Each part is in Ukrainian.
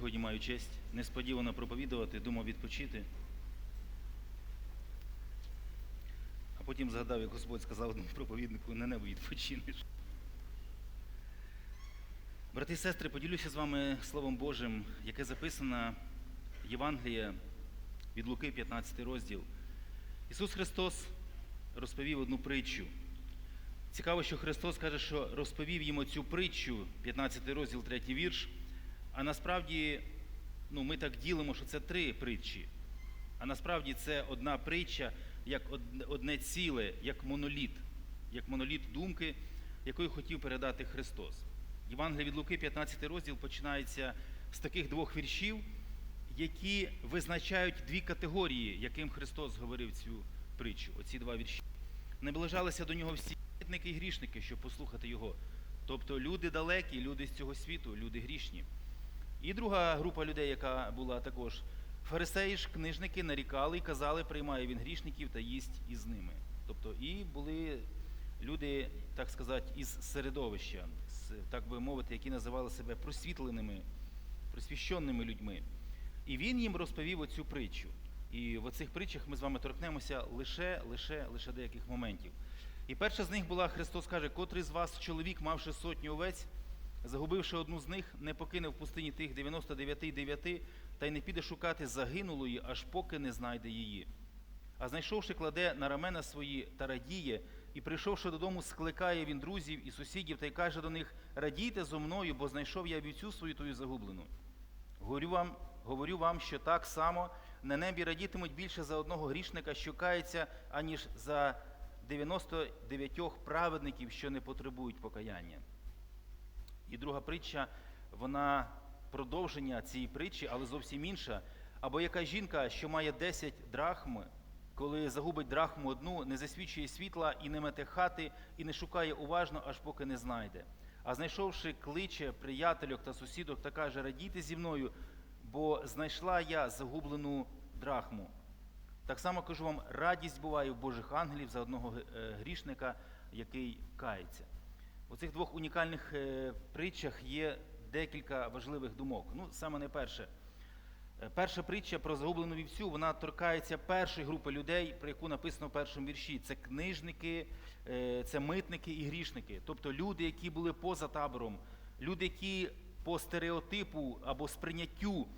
сьогодні маю честь несподівано проповідувати, думав відпочити. А потім згадав, як Господь сказав одному проповіднику, на небо відпочинеш. Брати і сестри, поділюся з вами Словом Божим, яке записано Євангелія від Луки, 15 розділ. Ісус Христос розповів одну притчу. Цікаво, що Христос каже, що розповів йому цю притчу, 15 розділ, 3 вірш. А насправді, ну, ми так ділимо, що це три притчі. А насправді це одна притча, як одне ціле, як моноліт, як моноліт думки, якою хотів передати Христос. Євангелія від Луки, 15 розділ, починається з таких двох віршів, які визначають дві категорії, яким Христос говорив цю притчу. Оці два вірші. Наближалися до нього всі і грішники, щоб послухати його. Тобто люди далекі, люди з цього світу, люди грішні. І друга група людей, яка була також фарисеї ж, книжники нарікали і казали, приймає він грішників та їсть із ними. Тобто і були люди, так сказати, із середовища, так би мовити, які називали себе просвітленими, просвіщеними людьми. І він їм розповів оцю притчу. І в оцих притчах ми з вами торкнемося лише, лише, лише деяких моментів. І перша з них була, Христос каже, котрий з вас чоловік, мавши сотню овець, загубивши одну з них, не покине в пустині тих 99 дев'яти, та й не піде шукати загинулої, аж поки не знайде її. А знайшовши, кладе на рамена свої та радіє, і прийшовши додому, скликає він друзів і сусідів та й каже до них: Радійте зо мною, бо знайшов я вівцю свою тую загублену. Говорю вам, говорю вам, що так само на небі радітимуть більше за одного грішника, що кається, аніж за 99 праведників, що не потребують покаяння. І друга притча, вона продовження цієї притчі, але зовсім інша. Або яка жінка, що має 10 драхм, коли загубить драхму одну, не засвічує світла і не мете хати, і не шукає уважно, аж поки не знайде. А знайшовши кличе приятельок та сусідок та каже, радійте зі мною, бо знайшла я загублену драхму. Так само кажу вам, радість буває в Божих ангелів за одного е, грішника, який кається. У цих двох унікальних е, притчах є декілька важливих думок. Ну, саме найперше. Е, Перша притча про загублену вівцю, вона торкається першої групи людей, про яку написано в першому вірші. Це книжники, е, це митники і грішники. Тобто люди, які були поза табором, люди, які по стереотипу або сприйняттю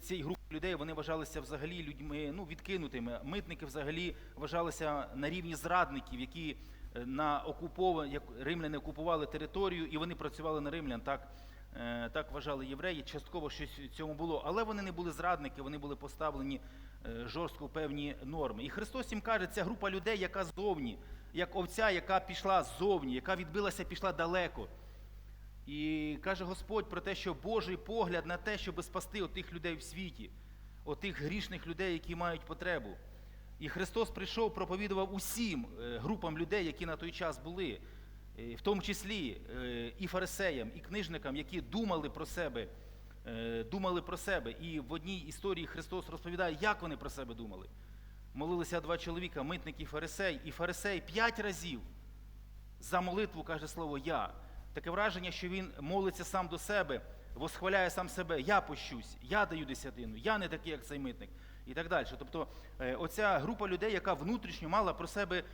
цієї групи людей вони вважалися взагалі людьми ну, відкинутими. Митники взагалі вважалися на рівні зрадників, які на окупова, як римляни окупували територію, і вони працювали на римлян. Так, е, так вважали євреї. Частково щось в цьому було, але вони не були зрадники, вони були поставлені е, жорстко в певні норми. І Христос їм каже, ця група людей, яка ззовні, як овця, яка пішла ззовні, яка відбилася, пішла далеко. І каже Господь про те, що Божий погляд на те, щоб спасти отих людей в світі, отих грішних людей, які мають потребу. І Христос прийшов, проповідував усім е, групам людей, які на той час були, е, в тому числі е, і фарисеям, і книжникам, які думали про себе, думали про себе. І в одній історії Христос розповідає, як вони про себе думали. Молилися два чоловіка, митник і фарисей, і фарисей п'ять разів за молитву каже слово Я. Таке враження, що він молиться сам до себе, восхваляє сам себе, я пощусь, я даю десятину, я не такий, як цей митник, і так далі. Тобто, е, оця група людей, яка внутрішньо мала про себе е,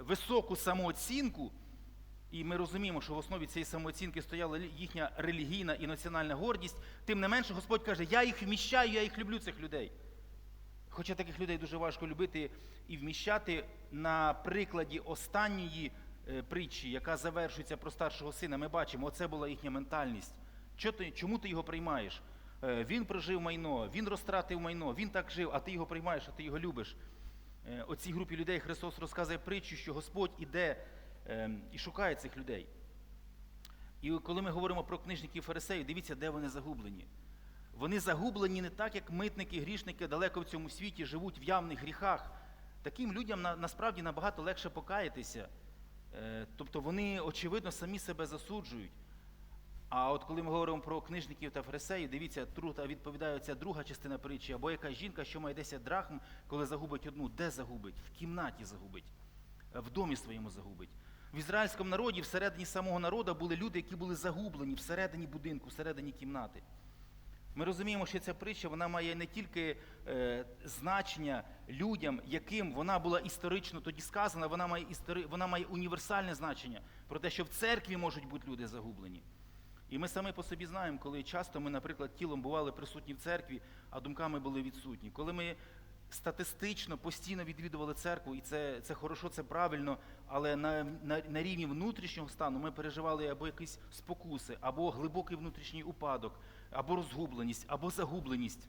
високу самооцінку, і ми розуміємо, що в основі цієї самооцінки стояла їхня релігійна і національна гордість, тим не менше Господь каже, я їх вміщаю, я їх люблю, цих людей. Хоча таких людей дуже важко любити і вміщати на прикладі останньої е, притчі, яка завершується про старшого сина, ми бачимо, оце була їхня ментальність. Ти, чому ти його приймаєш? Е, Він прожив майно, він розтратив майно, він так жив, а ти його приймаєш, а ти його любиш. Е, Оцій групі людей Христос розказує притчу, що Господь іде е, і шукає цих людей. І коли ми говоримо про книжників фарисеїв, дивіться, де вони загублені. Вони загублені не так, як митники, грішники далеко в цьому світі живуть в явних гріхах. Таким людям на, насправді набагато легше покаятися. Е, тобто вони, очевидно, самі себе засуджують. А от коли ми говоримо про книжників та фарисеїв, дивіться, тут відповідає ця друга частина притчі, або яка жінка, що має 10 драхм, коли загубить одну, де загубить? В кімнаті загубить, в домі своєму загубить. В ізраїльському народі, всередині самого народу були люди, які були загублені всередині будинку, всередині кімнати. Ми розуміємо, що ця притча вона має не тільки е, значення людям, яким вона була історично тоді сказана, вона має, істори... вона має універсальне значення про те, що в церкві можуть бути люди загублені. І ми самі по собі знаємо, коли часто ми, наприклад, тілом бували присутні в церкві, а думками були відсутні. Коли ми статистично постійно відвідували церкву, і це, це хорошо, це правильно, але на, на, на рівні внутрішнього стану ми переживали або якісь спокуси, або глибокий внутрішній упадок, або розгубленість, або загубленість,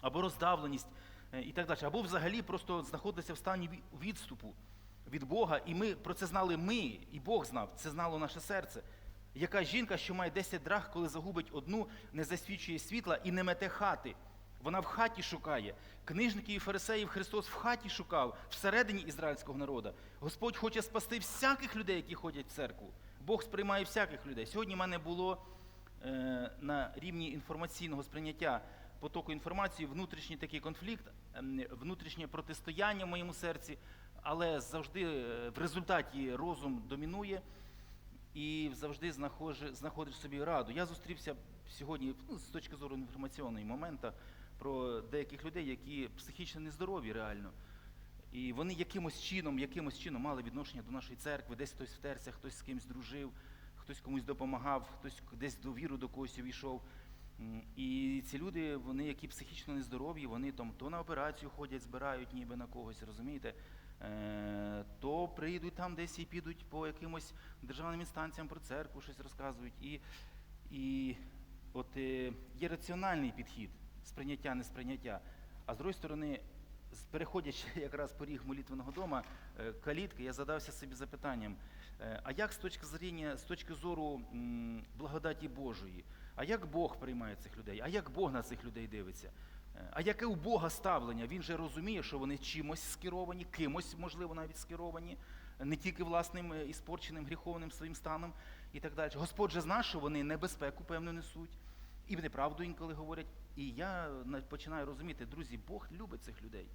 або роздавленість е, і так далі. Або взагалі просто знаходилися в стані відступу від Бога, і ми про це знали ми, і Бог знав, це знало наше серце. Яка жінка, що має 10 драх, коли загубить одну, не засвічує світла і не мете хати. Вона в хаті шукає. Книжників і фарисеїв Христос в хаті шукав, всередині ізраїльського народу. Господь хоче спасти всяких людей, які ходять в церкву. Бог сприймає всяких людей. Сьогодні в мене було е, на рівні інформаційного сприйняття потоку інформації внутрішній такий конфлікт, ем, внутрішнє протистояння в моєму серці, але завжди е, в результаті розум домінує і завжди знаходиш, собі раду. Я зустрівся сьогодні ну, з точки зору інформаційного моменту про деяких людей, які психічно нездорові реально. І вони якимось чином, якимось чином мали відношення до нашої церкви, десь хтось втерся, хтось з кимось дружив, хтось комусь допомагав, хтось десь до віру до когось увійшов. І ці люди, вони, які психічно нездорові, вони там то на операцію ходять, збирають ніби на когось, розумієте? Е, то прийдуть там десь і підуть по якимось державним інстанціям про церкву, щось розказують. І, і от е, є раціональний підхід сприйняття, несприйняття. А з другої сторони, переходячи якраз поріг молитвеного дома, е, калітки, я задався собі запитанням, а як з точки зрення, з точки зору благодаті Божої, а як Бог приймає цих людей, а як Бог на цих людей дивиться? А яке у Бога ставлення? Він же розуміє, що вони чимось скеровані, кимось, можливо, навіть скеровані, не тільки власним е, іспорченим гріховним своїм станом і так далі. Господь же знає, що вони небезпеку, певно, несуть, і неправду інколи говорять. І я на- починаю розуміти, друзі, Бог любить цих людей.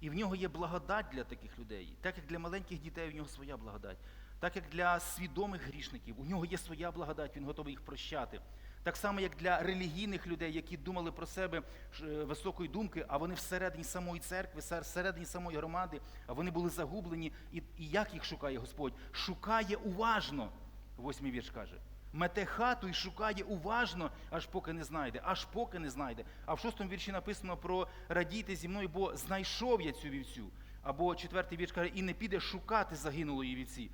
І в нього є благодать для таких людей. Так як для маленьких дітей в нього своя благодать. Так як для свідомих грішників, у нього є своя благодать, він готовий їх прощати. Так само, як для релігійних людей, які думали про себе е, високої думки, а вони всередині самої церкви, всередині самої громади, а вони були загублені. І, як їх шукає Господь? Шукає уважно, восьмий вірш каже. Мете хату і шукає уважно, аж поки не знайде, аж поки не знайде. А в шостому вірші написано про радійте зі мною, бо знайшов я цю вівцю. Або четвертий вірш каже, і не піде шукати загинулої вівці.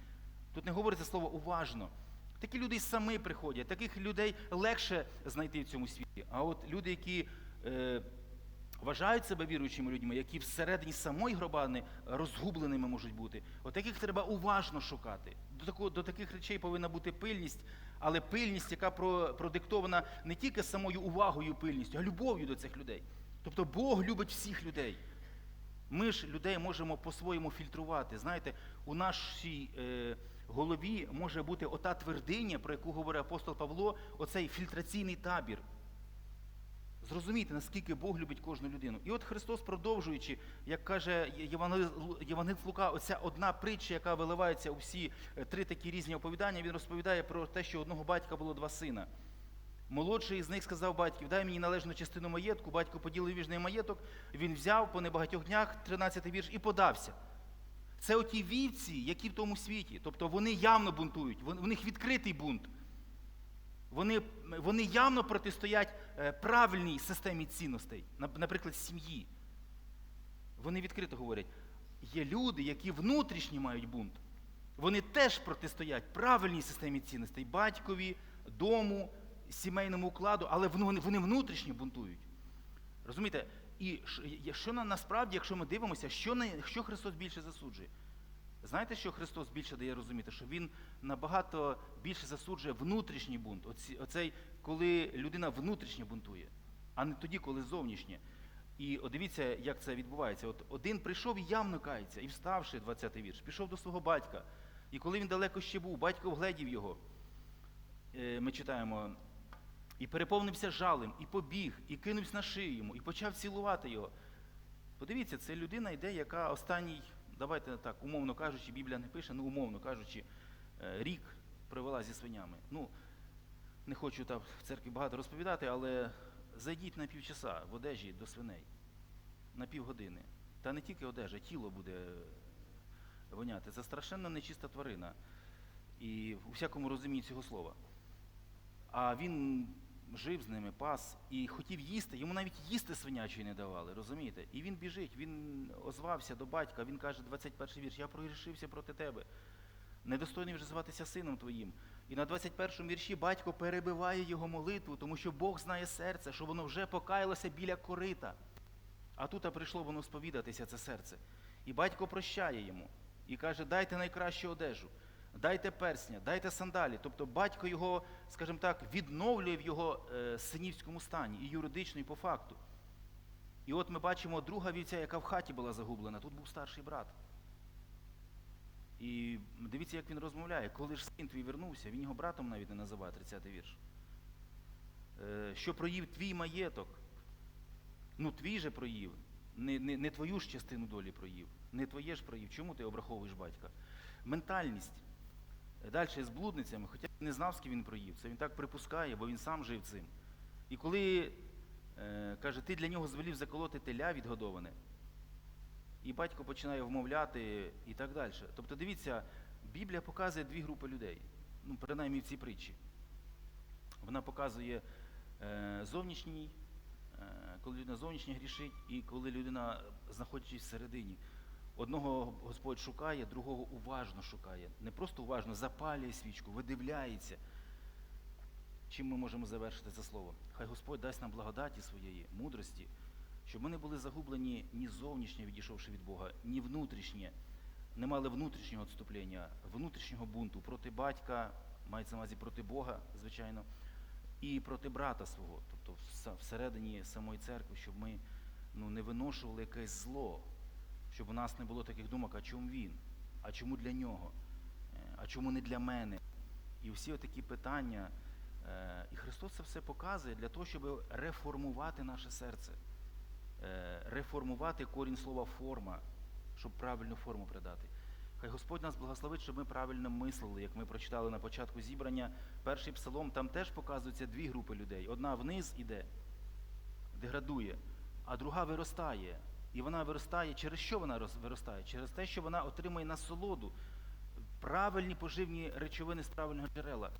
Тут не говориться слово уважно. Такі люди самі приходять, таких людей легше знайти в цьому світі. А от люди, які е, вважають себе віруючими людьми, які всередині самої гробани розгубленими можуть бути, от таких треба уважно шукати. До, такого, до таких речей повинна бути пильність, але пильність, яка про, продиктована не тільки самою увагою пильністю, а любов'ю до цих людей. Тобто Бог любить всіх людей. Ми ж людей можемо по-своєму фільтрувати. Знаєте, у нашій е, голові може бути ота твердиня, про яку говорить апостол Павло, оцей фільтраційний табір. Зрозумійте, наскільки Бог любить кожну людину. І от Христос, продовжуючи, як каже Євангелист Лука, оця одна притча, яка виливається у всі е, три такі різні оповідання, він розповідає про те, що одного батька було два сина. Молодший з них сказав батьків, дай мені належну частину маєтку. Батько поділив віжний маєток, він взяв по небагатьох днях 13 вірш і подався. Це оті вівці, які в тому світі. Тобто вони явно бунтують, у них відкритий бунт. Вони, вони явно протистоять е, правильній системі цінностей, наприклад, сім'ї. Вони відкрито говорять, є люди, які внутрішні мають бунт. Вони теж протистоять правильній системі цінностей, батькові, дому, сімейному укладу, але вони внутрішньо бунтують. Розумієте? І що насправді, якщо ми дивимося, що, на, що Христос більше засуджує? Знаєте, що Христос більше дає розуміти? Що Він набагато більше засуджує внутрішній бунт. Оці, оцей, коли людина внутрішньо бунтує, а не тоді, коли зовнішнє. І от дивіться, як це відбувається. От один прийшов і явно кається, і вставши, 20-й вірш, пішов до свого батька. І коли він далеко ще був, батько вгледів його. Е, Ми читаємо, і переповнився жалем, і побіг, і кинувся на шию йому, і почав цілувати його. Подивіться, це людина йде, яка останній, давайте так, умовно кажучи, Біблія не пише, ну умовно кажучи, е, рік провела зі свинями. Ну, не хочу там в церкві багато розповідати, але зайдіть на півчаса в одежі до свиней, на півгодини. Та не тільки одежа, тіло буде е, воняти. Це страшенно нечиста тварина. І у всякому розумінні цього слова. А він жив з ними, пас і хотів їсти, йому навіть їсти свинячої не давали, розумієте? І він біжить, він озвався до батька, він каже, 21 вірш, я прогрішився проти тебе. Недостойний вже зватися сином твоїм. І на 21 вірші батько перебиває його молитву, тому що Бог знає серце, що воно вже покаялося біля корита. А тут прийшло воно сповідатися, це серце. І батько прощає йому і каже, дайте найкращу одежу, дайте персня, дайте сандалі. Тобто батько його, скажімо так, відновлює в його е, синівському стані, і юридично, і по факту. І от ми бачимо друга вівця, яка в хаті була загублена. Тут був старший брат. І дивіться, як він розмовляє. Коли ж син твій вернувся, він його братом навіть не називає, 30-й вірш. Е, Що проїв твій маєток, ну твій же проїв, не, не, не твою ж частину долі проїв, не твоє ж проїв. Чому ти обраховуєш батька? Ментальність. Далі з блудницями, хоча не знав, з ким він проїв. Це він так припускає, бо він сам жив цим. І коли е, каже, ти для нього звелів заколоти теля відгодоване, і батько починає вмовляти і так далі. Тобто, дивіться, Біблія показує дві групи людей, ну, принаймні в цій притчі. Вона показує е, зовнішній, е, коли людина зовнішньо грішить, і коли людина, знаходячись всередині. Одного Господь шукає, другого уважно шукає. Не просто уважно запалює свічку, видивляється. Чим ми можемо завершити це слово? Хай Господь дасть нам благодаті своєї, мудрості, щоб ми не були загублені ні зовнішнє, відійшовши від Бога, ні внутрішнє, не мали внутрішнього відступлення, внутрішнього бунту проти батька, мається на увазі проти Бога, звичайно, і проти брата свого, тобто всередині самої церкви, щоб ми ну, не виношували якесь зло, щоб у нас не було таких думок, а чому він, а чому для нього, Е, а чому не для мене. І всі такі питання. Е, І Христос це все показує для того, щоб реформувати наше серце, Е, реформувати корінь слова форма, щоб правильну форму придати. Хай Господь нас благословить, щоб ми правильно мислили, як ми прочитали на початку зібрання, перший псалом, там теж показуються дві групи людей. Одна вниз іде, деградує, а друга виростає. І вона виростає, через що вона виростає? Через те, що вона отримує насолоду, правильні поживні речовини з правильного джерела.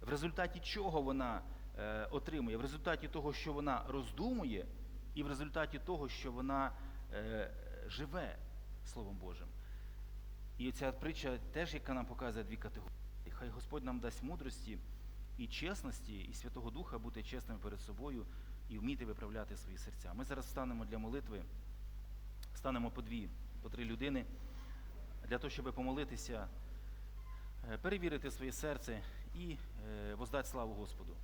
В результаті чого вона е, отримує? В результаті того, що вона роздумує, і в результаті того, що вона е, живе Словом Божим. І ця притча теж, яка нам показує дві категорії. Хай Господь нам дасть мудрості і чесності, і Святого Духа бути чесними перед собою і вміти виправляти свої серця. Ми зараз встанемо для молитви, станемо по дві, по три людини для того, щоб помолитися, е, перевірити своє серце і е, воздати славу Господу.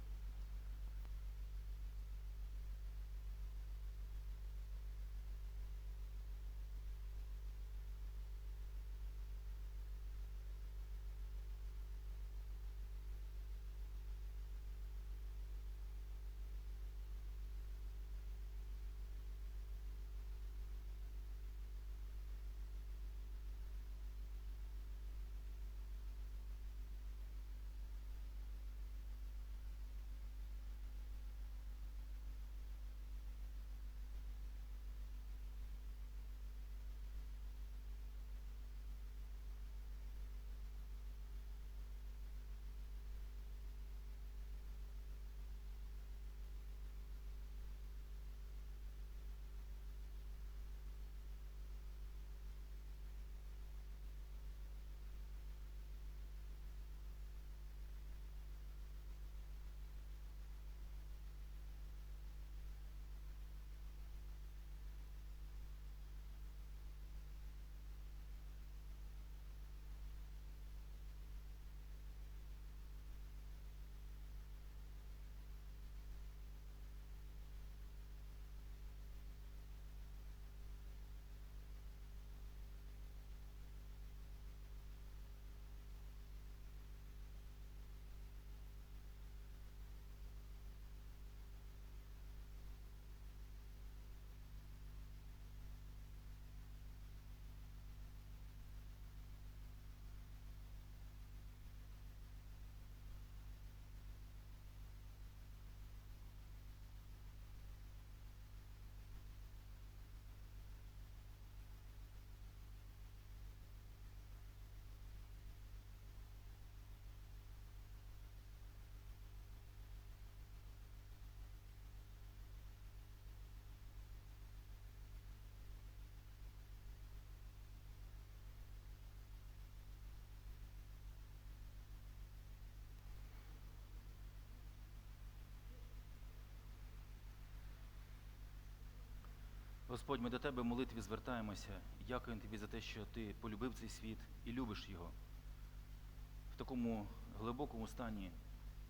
Господь, ми до Тебе в молитві звертаємося дякуємо Тобі за те, що Ти полюбив цей світ і любиш його в такому глибокому стані,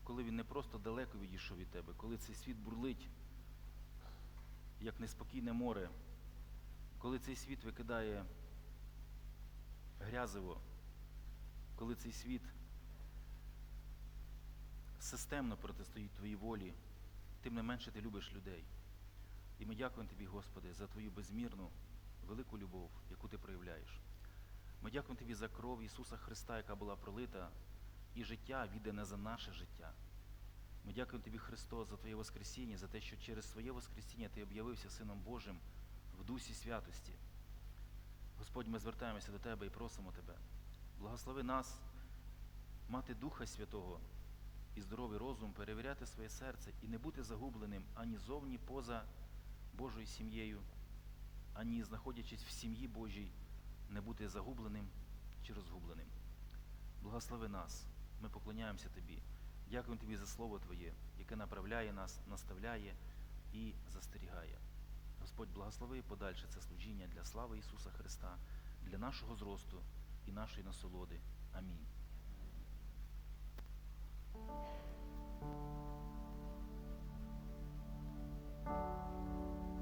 коли він не просто далеко відійшов від Тебе, коли цей світ бурлить, як неспокійне море, коли цей світ викидає грязиво, коли цей світ системно протистоїть Твоїй волі, тим не менше ти любиш людей. І ми дякуємо Тобі, Господи, за Твою безмірну, велику любов, яку Ти проявляєш. Ми дякуємо Тобі за кров Ісуса Христа, яка була пролита, і життя віддане за наше життя. Ми дякуємо Тобі, Христос, за Твоє Воскресіння, за те, що через своє Воскресіння Ти об'явився Сином Божим в дусі святості. Господь, ми звертаємося до Тебе і просимо Тебе. Благослови нас мати Духа Святого і здоровий розум, перевіряти своє серце і не бути загубленим ані зовні поза Божою сім'єю, ані знаходячись в сім'ї Божій, не бути загубленим чи розгубленим. Благослови нас, ми поклоняємося Тобі. Дякуємо Тобі за Слово Твоє, яке направляє нас, наставляє і застерігає. Господь, благослови подальше це служіння для слави Ісуса Христа, для нашого зросту і нашої насолоди. Амінь. ああ。